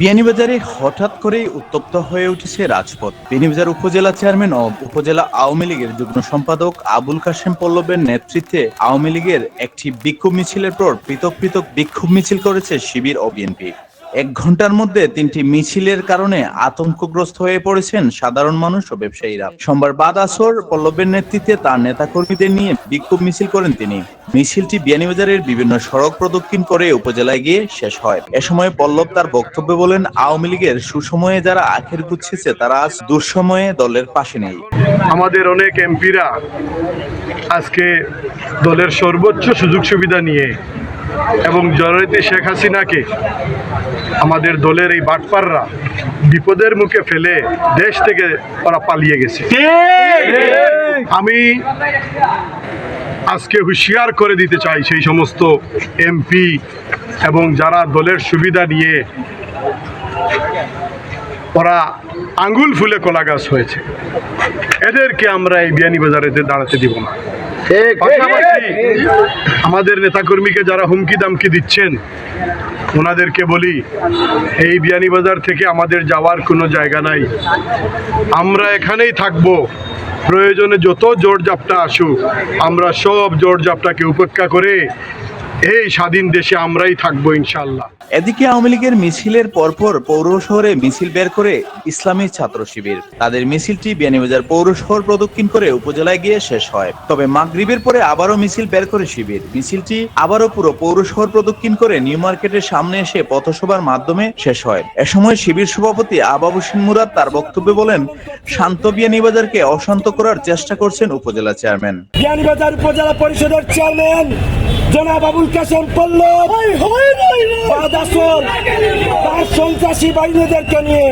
বিয়ানীবাজারে হঠাৎ করেই উত্তপ্ত হয়ে উঠেছে রাজপথ। বিয়ানীবাজার উপজেলা চেয়ারম্যান ও উপজেলা আওয়ামী লীগের যুগ্ম সম্পাদক আবুল কাশেম পল্লবের নেতৃত্বে আওয়ামী লীগের একটি বিক্ষোভ মিছিলের পর পৃথক পৃথক বিক্ষোভ মিছিল করেছে শিবির ও বিএনপি। এক ঘণ্টার মধ্যে তিনটি মিছিলের কারণে আতঙ্কগ্রস্ত হয়ে পড়েছেন সাধারণ মানুষ ও ব্যবসায়ীরা। সোমবার বাদ আসর পল্লবের নেতৃত্বে তার নেতাকর্মীদের নিয়ে বিক্ষোভ মিছিল করেন তিনি। মিছিলটি বিয়ানীবাজারের বিভিন্ন সড়ক প্রদক্ষিণ করে উপজেলায় গিয়ে শেষ হয়। এ সময় পল্লব তার বক্তব্যে বলেন, আওয়ামী লীগের সুসময়ে যারা আখের গুছিয়েছে, তারা আজ দুঃসময়ে দলের পাশে নেই। আমাদের অনেক এমপিরা আজকে দলের সর্বোচ্চ সুযোগ সুবিধা নিয়ে এবং জরুরিতে শেখ হাসিনাকে আমাদের দলের এই বাটপাররা বিপদের মুখে ফেলে দেশ থেকে ওরা পালিয়ে গেছে। আমি আজকে হুঁশিয়ার করে দিতে চাই সেই সমস্ত এমপি এবং যারা দলের সুবিধা নিয়ে ওরা আঙ্গুল ফুলে কলা গাছ হয়েছে। এদেরকে আমরা এই বিয়ানীবাজারেতে দাঁড়াতে দিব না। পাশাপাশি আমাদের নেতাকর্মীকে যারা হুমকি দামকি দিচ্ছেন ওনাদেরকে বলি এই বিয়ানীবাজার থেকে আমাদের যাওয়ার কোনো জায়গা নাই। আমরা এখানেই থাকব। প্রয়োজনে যত জোর জাপটা আসুক আমরা সব জোর জাপটাকে উপেক্ষা করে এই স্বাধীন দেশে আমরাই থাকব ইনশাল্লাহ এদিকে আওয়ামী লীগের মিছিলের পরপর পৌর শহরে মিছিল বের করে ইসলামী ছাত্র শিবির। তাদের মিছিলটি বিয়ানীবাজার পৌর শহর প্রদক্ষিণ করে উপজেলায় গিয়ে শেষ হয়। তবে মাগরিবের পরে আবারও মিছিল বের করে শিবির। মিছিলটি আবারও পুরো পৌর শহর প্রদক্ষিণ করে নিউ মার্কেটের সামনে এসে পথসভার মাধ্যমে শেষ হয়। এ সময় শিবির সভাপতি আবাব হোসেন মুরাদ তার বক্তব্যে বলেন শান্ত বিয়ানীবাজারকে অশান্ত করার চেষ্টা করছেন উপজেলা চেয়ারম্যান। বিয়ানীবাজার উপজেলা পরিষদের চেয়ারম্যান জনাব আবুল কাসেম পল্লব বাদাসল তার সন্ত্রাসী বাহিনীদেরকে নিয়ে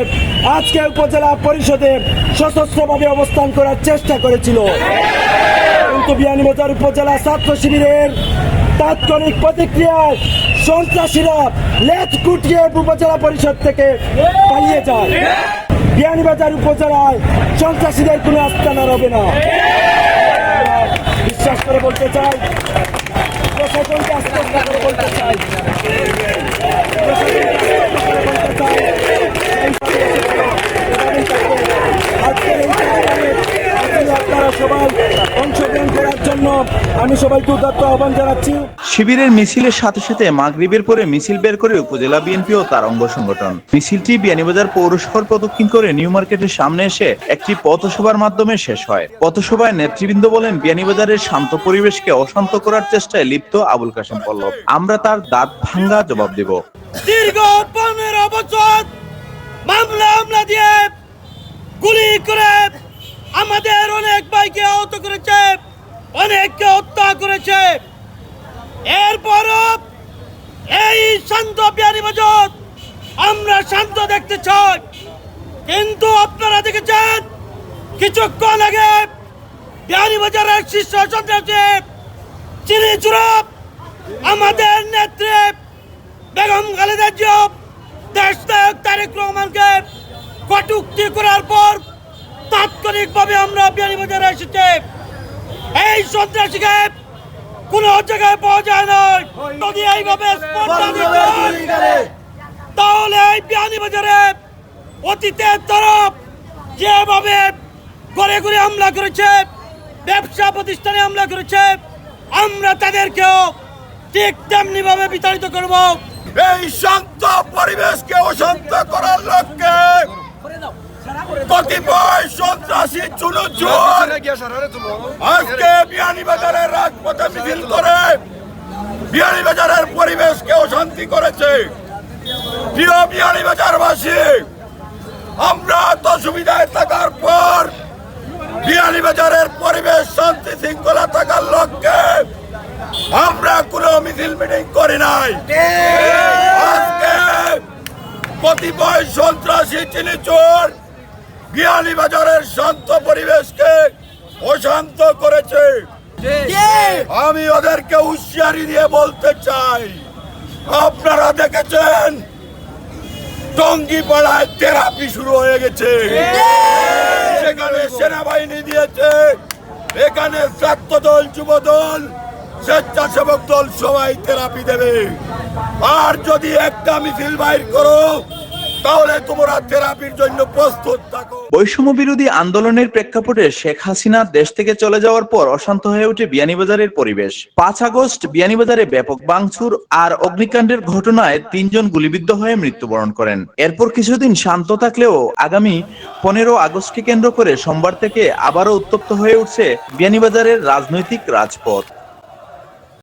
আজকে উপজেলা পরিষদে সশস্ত্রভাবে অবস্থান করার চেষ্টা করেছিল। কিন্তু বিয়ানীবাজার উপজেলা ছাত্র শিবিরের তাৎক্ষণিক প্রতিক্রিয়ায় সন্ত্রাসীরা লেজ কুটিয়ে উপজেলা পরিষদ থেকে পালিয়ে যায়। বিয়ানীবাজার উপজেলায় সন্ত্রাসীদের কোনো আস্থানা রবে না। বিশ্বাস করে বলতে চাই প্রশাসনকে সবাই অংশগ্রহণ করার জন্য আমি সবাইকে উদাত্ত আহ্বান জানাচ্ছি। শিবিরের মিছিলের সাথে সাথে মাগরিবের পরে মিছিল বের করে উপজেলা বিএনপি ও তার অঙ্গ সংগঠন। মিছিলটি বিয়ানীবাজার পৌরশহর প্রদক্ষিণ করে নিউ মার্কেটের সামনে এসে একটি পথসভার মাধ্যমে শেষ হয়। পথসভায় নেতৃবৃন্দ বলেন, বিয়ানীবাজারের শান্ত পরিবেশকে অশান্ত করার চেষ্টায় লিপ্ত আবুল কাশেম পল্লব। আমরা তার দাঁত ভাঙ্গা জবাব দেব। দীর্ঘ পনেরো মামলা দিয়ে গুলি করে আমাদের অনেক ভাইকে আহত করেছে, অনেককে হত্যা করেছে। এরপরও এই শান্ত বিহারী বাজার আমরা শান্ত দেখতে চাই। কিন্তু আপনারা দেখেছেন, কিছুক্ষণ আগে বিহারী বাজারের শীর্ষ সন্ত্রাসী চিনি চুরপ, আমাদের নেত্রী বেগম খালেদা জিয়া দেশ নায়ক তারেক রহমানকে কটুক্তি করার পর তাৎক্ষণিকভাবে আমরা বিয়ানীবাজারে এসেছি। এই সন্ত্রাসীকে কোন জায়গায় পাওয়া যায় না যদি এইভাবে তাহলে এই বিয়ানীবাজারে অতীতের তরফ যেভাবে ঘরে ঘরে হামলা করেছে ব্যবসা প্রতিষ্ঠানে হামলা করেছে আমরা তাদেরকেও ঠিক তেমনি ভাবে বিতাড়িত করব। এই শান্ত পরিবেশকে অশান্ত করার লক্ষ্যে কতিপয় সন্ত্রাসী চুনো চোর আজকে বিয়ানীবাজারের রাজপথে মিছিল করে বিয়ানীবাজারের পরিবেশকে অশান্তি করেছে। প্রিয় বিয়ানীবাজারবাসী আমরা তো সুবিধায় থাকার পর বিয়ানীবাজারের পরিবেশ, শান্তি, শৃঙ্খলা থাকার লক্ষ্যে আমরা কোনো মিছিল, মিটিং করি নাই। আজকে কতিপয় সন্ত্রাসী চিনি চোর বিয়ানী বাজারের শান্ত পরিবেশকে অশান্ত করেছে। আমি ওদেরকে হুঁশিয়ারি দিয়ে বলতে চাই আপনারা দেখেছেন? টঙ্গি পাড়ায় থেরাপি শুরু হয়ে গেছে। সেখানে সেনাবাহিনী দিয়েছে। এখানে ছাত্র দল যুব দল স্বেচ্ছাসেবক দল সবাই থেরাপি দেবে। আর যদি একটা মিছিল বাইর করো তাহলে তোমরা থেরাপির জন্য প্রস্তুত থাকো। বৈষম্য বিরোধী আন্দোলনের প্রেক্ষাপটে শেখ হাসিনা দেশ থেকে চলে যাওয়ার পর অশান্ত হয়ে ওঠে বিয়ানীবাজারের পরিবেশ। পাঁচ আগস্ট বিয়ানীবাজারে ব্যাপক ভাঙচুর আর অগ্নিকাণ্ডের ঘটনায় তিনজন গুলিবিদ্ধ হয়ে মৃত্যুবরণ করেন। এরপর কিছুদিন শান্ত থাকলেও আগামী পনেরো আগস্টকে কেন্দ্র করে সোমবার থেকে আবারও উত্তপ্ত হয়ে উঠছে বিয়ানীবাজারের রাজনৈতিক রাজপথ।